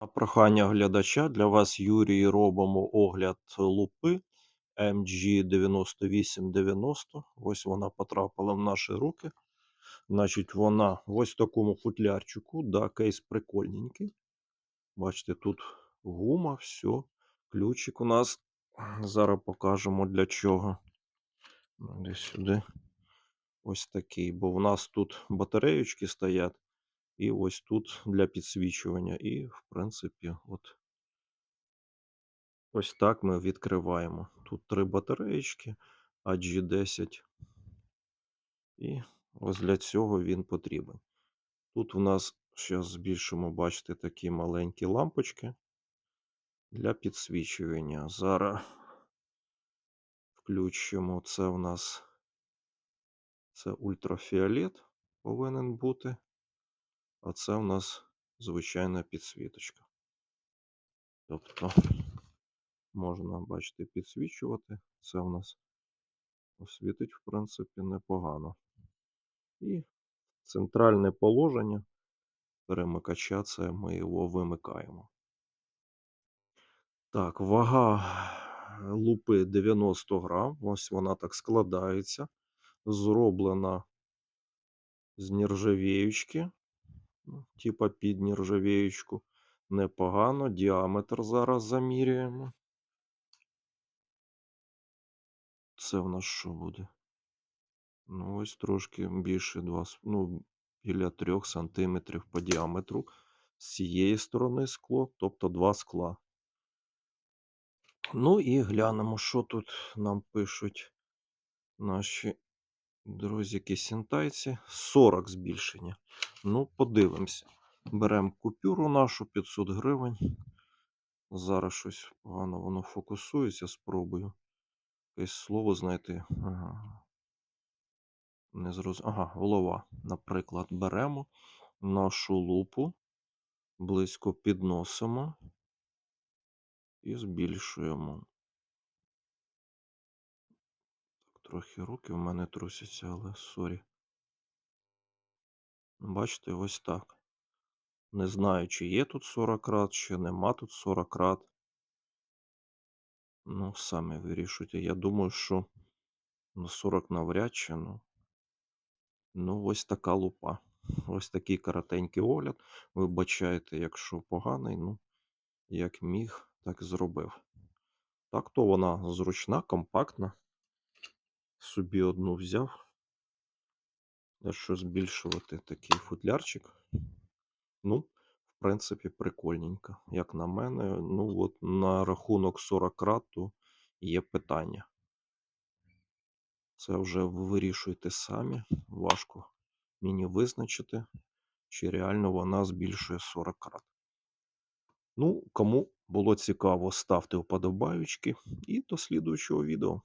На прохання глядача для вас, Юрій, робимо огляд лупи MG9890. Ось вона потрапила в наші руки. Значить, вона в ось такому футлярчику. Да, кейс прикольненький. Бачите, тут гума, все. Ключик у нас. Зараз покажемо для чого. Десь сюди. Ось такий. Бо в нас тут батареючки стоять. І ось тут для підсвічування. І, в принципі, от ось так ми відкриваємо. Тут три батареєчки AG10. І ось для цього він потрібен. Тут у нас, зараз збільшимо, бачите, такі маленькі лампочки для підсвічування. Зараз включимо це у нас це ультрафіолет повинен бути. А це у нас звичайна підсвіточка. Тобто можна, бачите, підсвічувати. Це у нас освітить, в принципі, непогано. І центральне положення перемикача це ми його вимикаємо. Так, вага лупи 90 грам. Ось вона так складається. Зроблена з нержавіючки. Ну, Типа під нержавіючку. Непогано. Діаметр зараз замірюємо. Це в нас що буде? Ну, ось трошки більше 2, ну, біля 3 см по діаметру. З цієї сторони скло, тобто два скла. Ну і глянемо, що тут нам пишуть наші друзі сінтайці. 40 збільшення. Ну, подивимося. Беремо купюру нашу 500 гривень. Зараз щось погано воно фокусується, спробую. Якесь слово знайти. Ага. Не зроз... Ага, голова. Наприклад, беремо нашу лупу, близько підносимо і збільшуємо. Трохи руки в мене трусяться, але сорі. Бачите, ось так. Не знаю, чи є тут 40 рад, чи нема тут 40 рад. Ну, самі вирішуйте. Я думаю, що на 40 навряд чи, ну. Ну, ось така лупа. Ось такий коротенький огляд. Вибачайте, якщо поганий, ну, як міг, так зробив. Так то вона зручна, компактна. Собі одну взяв. Якщо збільшувати такий футлярчик. Ну, в принципі, прикольненько. Як на мене, ну от на рахунок 40 рад, то є питання. Це вже ви вирішуєте самі. Важко мені визначити, чи реально вона збільшує 40 рад. Ну, кому було цікаво, ставте вподобаючки і до слідуючого відео.